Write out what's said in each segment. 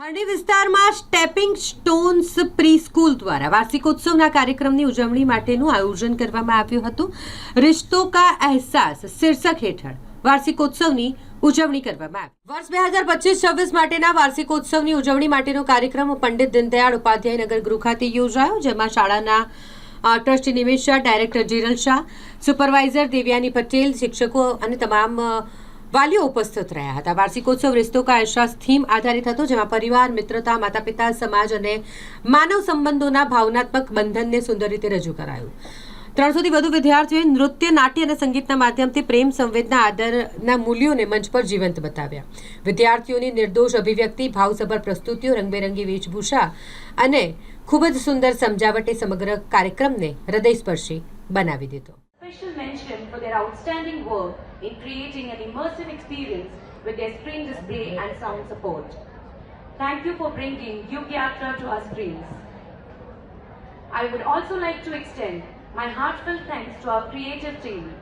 હરણી વિસ્તારમાં stepping stones pre school દ્વારા વાર્ષિકોત્સવના કાર્યક્રમની ઉજવણી માટેનું આયોજન કરવામાં આવ્યું હતું. રિશ્તો કા અહેસાસ શીર્ષક હેઠળ વાર્ષિકોત્સવની ઉજવણી કરવામાં આવી. વર્ષ બે હજાર પચીસ છવ્વીસ માટેના વાર્ષિકોત્સવની ઉજવણી માટેનો કાર્યક્રમ પંડિત દીનદયાળ ઉપાધ્યાય નગર ગૃહ ખાતે યોજાયો, જેમાં શાળાના trustee Nimesh Shah, director Jiral Shah, supervisor Devyani Patel, શિક્ષકો અને તમામ વાલીઓ ઉપસ્થિત રહ્યા હતા. વાર્ષિકોત્સવ રિશ્તો કા અહેસાસ થીમ આધારિત હતો, જેમાં પરિવાર, મિત્રતા માતા પિતા સમાજ અને માનવ સંબંધોના ભાવનાત્મક બંધનને સુંદર રીતે રજૂ કરાયું. ત્રણસોથી વધુ વિદ્યાર્થીઓએ નૃત્ય, નાટ્ય અને સંગીતના માધ્યમથી પ્રેમ, સંવેદના, આદરના મૂલ્યોને મંચ પર જીવંત બતાવ્યા. વિદ્યાર્થીઓની નિર્દોષ અભિવ્યક્તિ, ભાવસભર પ્રસ્તુતિઓ, રંગબેરંગી વેશભૂષા અને ખૂબ જ સુંદર સમજાવટે સમગ્ર કાર્યક્રમને હૃદયસ્પર્શી બનાવી દીધો. Special mention for their outstanding work in creating an immersive experience with their screen display and sound support. Thank you for bringing Yug Yatra to our screens. I would also like to extend my heartfelt thanks to our creative team,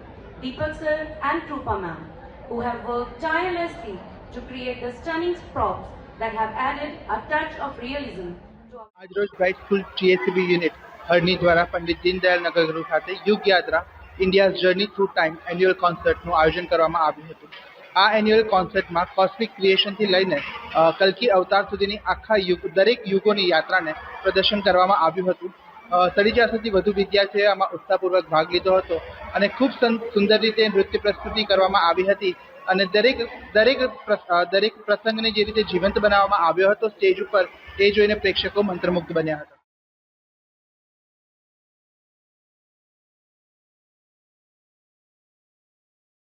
Deepak sir and Krupa ma'am, who have worked tirelessly to create the stunning props that have added a touch of realism to our આજરોજ bright school TSCB unit Harni દ્વારા પંડિત દીનદયાળ નગર ગૃહ ખાતે યુગ યાત્રા India's journey through time annual કોન્સર્ટનું આયોજન કરવામાં આવ્યું હતું. આ એન્યુઅલ કોન્સર્ટમાં કોસ્મિક ક્રિએશનથી લઈને કલકી અવતાર સુધીની આખા યુગ, દરેક યુગોની યાત્રાને પ્રદર્શન કરવામાં આવ્યું હતું. સડી વધુ વિદ્યાર્થીઓએ આમાં ઉત્સાહપૂર્વક ભાગ લીધો હતો અને ખૂબ સુંદર રીતે નૃત્ય પ્રસ્તુતિ કરવામાં આવી હતી અને દરેક દરેક દરેક પ્રસંગને જે રીતે જીવંત બનાવવામાં આવ્યો હતો, સ્ટેજ ઉપર એ જોઈને પ્રેક્ષકો મંત્રમુગ્ધ બન્યા હતા.